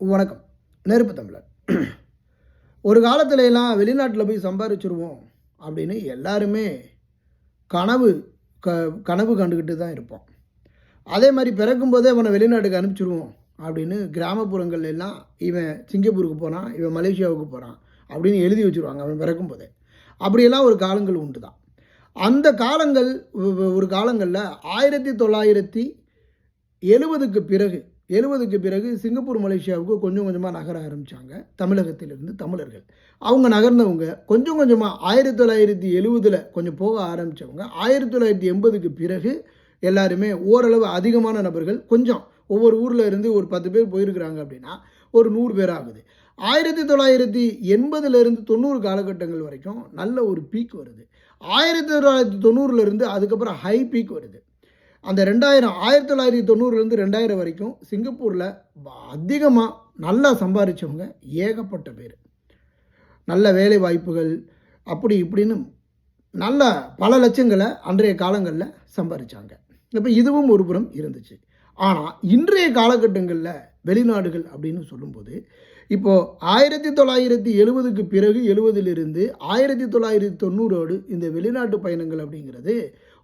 வணக்கம். நெருப்பு தமிழர். ஒரு காலத்துல எல்லாம் வெளிநாட்டில் போய் சம்பாரிச்சிருவோம் அப்படின்னு எல்லாருமே கனவு க கனவு கண்டுக்கிட்டு தான் இருப்போம். அதே மாதிரி பிறக்கும்போதே அவனை வெளிநாட்டுக்கு அனுப்பிச்சிருவோம் அப்படின்னு கிராமப்புறங்கள் எல்லாம் இவன் சிங்கப்பூருக்கு போகிறான் இவன் மலேசியாவுக்கு போகிறான் அப்படின்னு எழுதி வச்சுருவாங்க அவன் பிறக்கும்போதே. அப்படியெல்லாம் ஒரு காலங்கள் உண்டு தான். அந்த காலங்கள் ஒரு காலங்களில் ஆயிரத்தி தொள்ளாயிரத்தி எழுபதுக்கு பிறகு எழுபதுக்கு பிறகு சிங்கப்பூர் மலேசியாவுக்கு கொஞ்சம் கொஞ்சமாக நகர ஆரம்பித்தாங்க தமிழகத்திலிருந்து தமிழர்கள். அவங்க நகர்ந்தவங்க கொஞ்சம் கொஞ்சமாக ஆயிரத்தி தொள்ளாயிரத்தி எழுபதில் கொஞ்சம் போக ஆரம்பித்தவங்க ஆயிரத்தி தொள்ளாயிரத்தி எண்பதுக்கு பிறகு எல்லாருமே ஓரளவு அதிகமான நபர்கள் கொஞ்சம் ஒவ்வொரு ஊரில் இருந்து ஒரு பத்து பேர் போயிருக்கிறாங்க அப்படின்னா ஒரு நூறு பேர் ஆகுது. ஆயிரத்தி தொள்ளாயிரத்தி எண்பதுலேருந்து தொண்ணூறு காலகட்டங்கள் வரைக்கும் நல்ல ஒரு பீக் வருது. ஆயிரத்தி தொள்ளாயிரத்தி தொண்ணூறுலேருந்து அதுக்கப்புறம் ஹை பீக் வருது. அந்த ரெண்டாயிரம் ஆயிரத்தி தொள்ளாயிரத்தி தொண்ணூறுலேருந்து ரெண்டாயிரம் வரைக்கும் சிங்கப்பூரில் அதிகமாக நல்லா சம்பாதிச்சவங்க ஏகப்பட்ட பேர். நல்ல வேலை வாய்ப்புகள் அப்படி இப்படின்னு நல்ல பல லட்சங்களை அன்றைய காலங்களில் சம்பாதிச்சாங்க இப்போ இதுவும் ஒரு புறம் இருந்துச்சு. ஆனால் இன்றைய காலகட்டங்களில் வெளிநாடுகள் அப்படின்னு சொல்லும்போது இப்போது ஆயிரத்தி தொள்ளாயிரத்தி எழுபதுக்கு பிறகு எழுபதிலிருந்து ஆயிரத்தி தொள்ளாயிரத்தி தொண்ணூறோடு இந்த வெளிநாட்டு பயணங்கள் அப்படிங்கிறது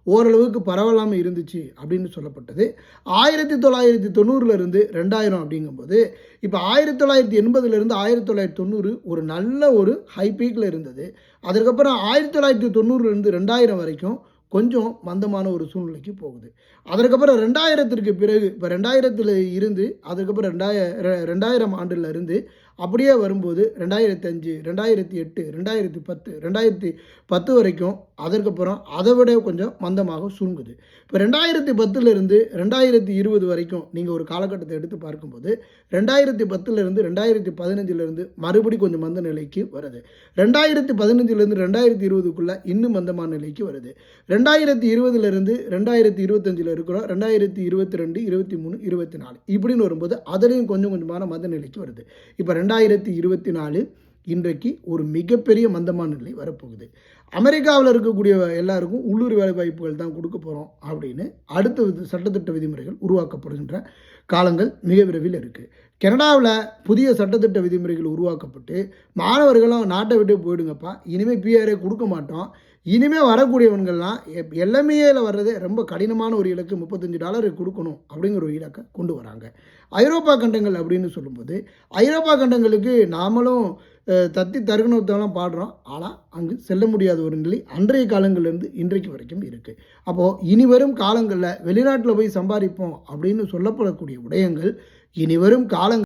ஓரளவுக்கு பரவலாமல் இருந்துச்சு அப்படின்னு சொல்லப்பட்டது. ஆயிரத்தி தொள்ளாயிரத்தி தொண்ணூறுலேருந்து ரெண்டாயிரம் அப்படிங்கும்போது இப்போ ஆயிரத்தி தொள்ளாயிரத்தி எண்பதுலேருந்து ஆயிரத்தி தொள்ளாயிரத்தி தொண்ணூறு ஒரு நல்ல ஒரு ஹை பீக்கில் இருந்தது. அதற்கப்புறம் ஆயிரத்தி தொள்ளாயிரத்தி தொண்ணூறுலேருந்து ரெண்டாயிரம் வரைக்கும் கொஞ்சம் மந்தமான ஒரு சூழ்நிலைக்கு போகுது. அதற்கப்புறம் ரெண்டாயிரத்திற்கு பிறகு இப்போ ரெண்டாயிரத்தில் இருந்து அதுக்கப்புறம் ரெண்டாய ரெ- ரெண்டாயிரம் ஆண்டுலேருந்து அப்படியே வரும்போது ரெண்டாயிரத்தி அஞ்சு ரெண்டாயிரத்தி எட்டு ரெண்டாயிரத்தி பத்து ரெண்டாயிரத்தி பத்து வரைக்கும் அதற்கப்புறம் அதை விட கொஞ்சம் மந்தமாக சுருங்குது இப்போ ரெண்டாயிரத்தி பத்துலேருந்து ரெண்டாயிரத்தி இருபது வரைக்கும் நீங்கள் ஒரு காலகட்டத்தை எடுத்து பார்க்கும்போது ரெண்டாயிரத்தி பத்துலேருந்து ரெண்டாயிரத்தி பதினஞ்சுலேருந்து மறுபடி கொஞ்சம் மந்த நிலைக்கு வருது. ரெண்டாயிரத்தி பதினஞ்சுலேருந்து ரெண்டாயிரத்தி இருபதுக்குள்ளே இன்னும் மந்தமான நிலைக்கு வருது. ரெண்டாயிரத்தி இருபதுலேருந்து ரெண்டாயிரத்தி இருபத்தஞ்சில் இருக்கிறோம். ரெண்டாயிரத்தி இருபத்தி ரெண்டு இருபத்தி மூணு இருபத்தி நாலு இப்படின்னு வரும்போது அதுலேயும் கொஞ்சம் கொஞ்சமான மந்த நிலைக்கு வருது. இப்போ ரெண்டாயிரத்தி இருபத்தி நாலு இன்றைக்கு ஒரு மிகப்பெரிய மந்தமான நிலை வரப்போகுது. அமெரிக்காவில் இருக்கக்கூடிய எல்லாருக்கும் உள்ளூர் வேலை வாய்ப்புகள் தான் கொடுக்க போகிறோம் அப்படின்னு அடுத்த சட்டத்திட்ட விதிமுறைகள் உருவாக்கப்படுகின்ற காலங்கள் மிக விரைவில் இருக்குது கனடாவில் புதிய சட்டத்திட்ட விதிமுறைகள் உருவாக்கப்பட்டு மாணவர்களும் நாட்டை விட்டு போயிடுங்கப்பா. இனிமேல் பிஆர்ஏ கொடுக்க மாட்டோம். இனிமேல் வரக்கூடியவன்கள்லாம் எல்எம்ஏல வர்றதே ரொம்ப கடினமான ஒரு இலக்கு. முப்பத்தஞ்சு டாலர் கொடுக்கணும் அப்படிங்கிற ஒரு இலக்கை கொண்டு வராங்க. ஐரோப்பா கண்டங்கள் அப்படின்னு சொல்லும்போது ஐரோப்பா கண்டங்களுக்கு நாமளும் தத்தி தருகணத்தெல்லாம் பாடுறோம். ஆனால் அங்கு செல்ல முடியாத ஒரு நிலை அன்றைய காலங்கள்லேருந்து இன்றைக்கு வரைக்கும் இருக்குது அப்போது இனி வரும் காலங்களில் வெளிநாட்டில் போய் சம்பாதிப்போம் அப்படின்னு சொல்லப்படக்கூடிய விடயங்கள் இனிவரும் காலங்கள்